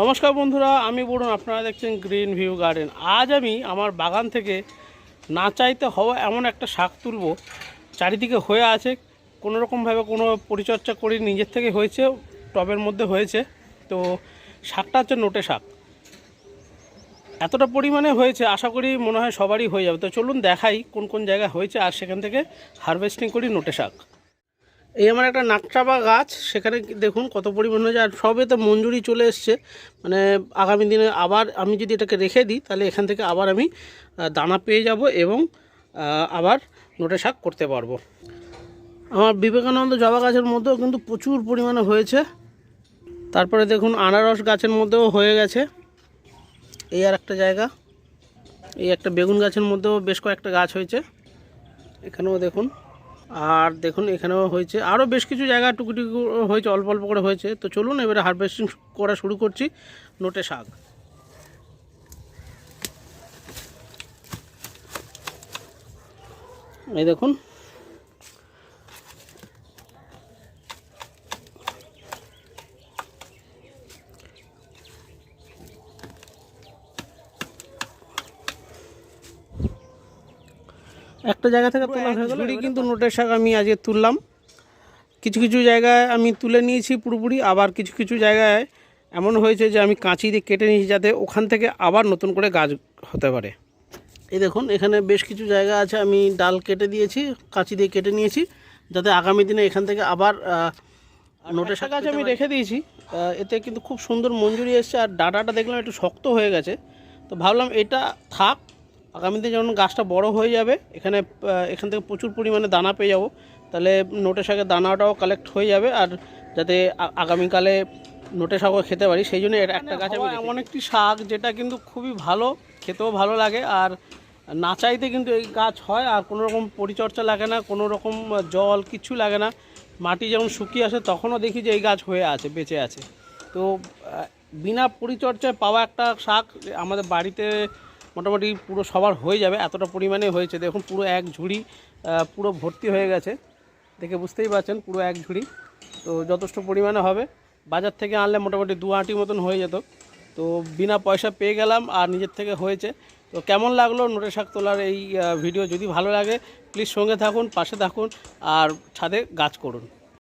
নমস্কার বন্ধুরা, আমি বলুন আপনারা দেখছেন গ্রিন ভিউ গার্ডেন আজ আমি আমার বাগান থেকে না চাইতে হওয়া এমন একটা শাক তুলবো, চারিদিকে হয়ে আছে, কোনো রকমভাবে কোনো পরিচর্যা করি নিজের থেকে হয়েছে, টবের মধ্যে হয়েছে। তো শাকটা হচ্ছে নোটে শাক। এতটা পরিমাণে হয়েছে, আশা করি মনে হয় সবারই হয়ে যাবে। তো চলুন দেখাই কোন কোন জায়গায় হয়েছে, আর সেখান থেকে হারভেস্টিং করি নোটে শাক। এই আমার একটা নাকচাপা গাছ, সেখানে দেখুন কত পরিমাণ হয়েছে, আর সবে তো মঞ্জুরি চলে এসছে। মানে আগামী দিনে আবার আমি যদি এটাকে রেখে দিই, তাহলে এখান থেকে আবার আমি দানা পেয়ে যাব এবং আবার নোটে শাক করতে পারব। আমার বিবেকানন্দ জবা গাছের মধ্যেও কিন্তু প্রচুর পরিমাণে হয়েছে। তারপরে দেখুন আনারস গাছের মধ্যেও হয়ে গেছে। এই আর একটা জায়গা, এই একটা বেগুন গাছের মধ্যেও বেশ কয়েকটা গাছ হয়েছে। এখানেও দেখুন আর দেখুন, এখানেও হয়েছে। আরও বেশ কিছু জায়গা টুকুটুকু হয়েছে, অল্প অল্প করে হয়েছে। তো চলুন, এবারে হারভেস্টিং করা শুরু করছি। নোটে শাক। এই দেখুন একটা জায়গা থেকে তোলা হয়ে গেল কিন্তু নোটের শাক আমি আজকে তুললাম। কিছু কিছু জায়গায় আমি তুলে নিয়েছি পুরোপুরি আবার কিছু কিছু জায়গায় এমন হয়েছে যে আমি কাঁচি দিয়ে কেটে নিয়েছি যাতে ওখান থেকে আবার নতুন করে গাছ হতে পারে। এই দেখুন এখানে বেশ কিছু জায়গা আছে আমি ডাল কেটে দিয়েছি কাঁচি দিয়ে কেটে নিয়েছি যাতে আগামী দিনে এখান থেকে আবার নোটের শাক আছে আমি রেখে দিয়েছি। এতে কিন্তু খুব সুন্দর মঞ্জুরি এসছে আর ডাটাটা দেখলাম একটু শক্ত হয়ে গেছে। তো ভাবলাম এটা থাক আগামী দিনে যখন গাছটা বড় হয়ে যাবে এখানে এখান থেকে প্রচুর পরিমাণে দানা পেয়ে যাব। তাহলে নোটে শাকের দানাটাও কালেক্ট হয়ে যাবে আর যাতে আগামীকালে নোটে শাকও খেতে পারি। সেই জন্য এটা একটা গাছ আমি এমন একটি শাক যেটা কিন্তু খুবই ভালো খেতেও ভালো লাগে আর না চাইতে কিন্তু এই গাছ হয় আর কোনো রকম পরিচর্যা লাগে না কোনো রকম জল কিচ্ছু লাগে না। মাটি যখন শুকিয়ে আসে তখনও দেখি যে এই গাছ হয়ে আছে বেঁচে আছে। তো বিনা পরিচর্যায় পাওয়া একটা শাক আমাদের বাড়িতে মোটামুটি পুরো সবার হয়ে যাবে, এতটা পরিমাণে হয়েছে। দেখুন, পুরো এক ঝুড়ি পুরো ভর্তি হয়ে গেছে। দেখে বুঝতেই পারছেন, পুরো এক ঝুড়ি। তো যথেষ্ট পরিমাণে হবে। বাজার থেকে আনলে মোটামুটি দু আঁটি মতন হয়ে যেত। তো বিনা পয়সা পেয়ে গেলাম, আর নিজের থেকে হয়েছে। তো কেমন লাগল নোটে শাক তোলার এই ভিডিও? যদি ভালো লাগে প্লিজ সঙ্গে থাকুন, পাশে থাকুন, আর ছাদে গাছ করুন।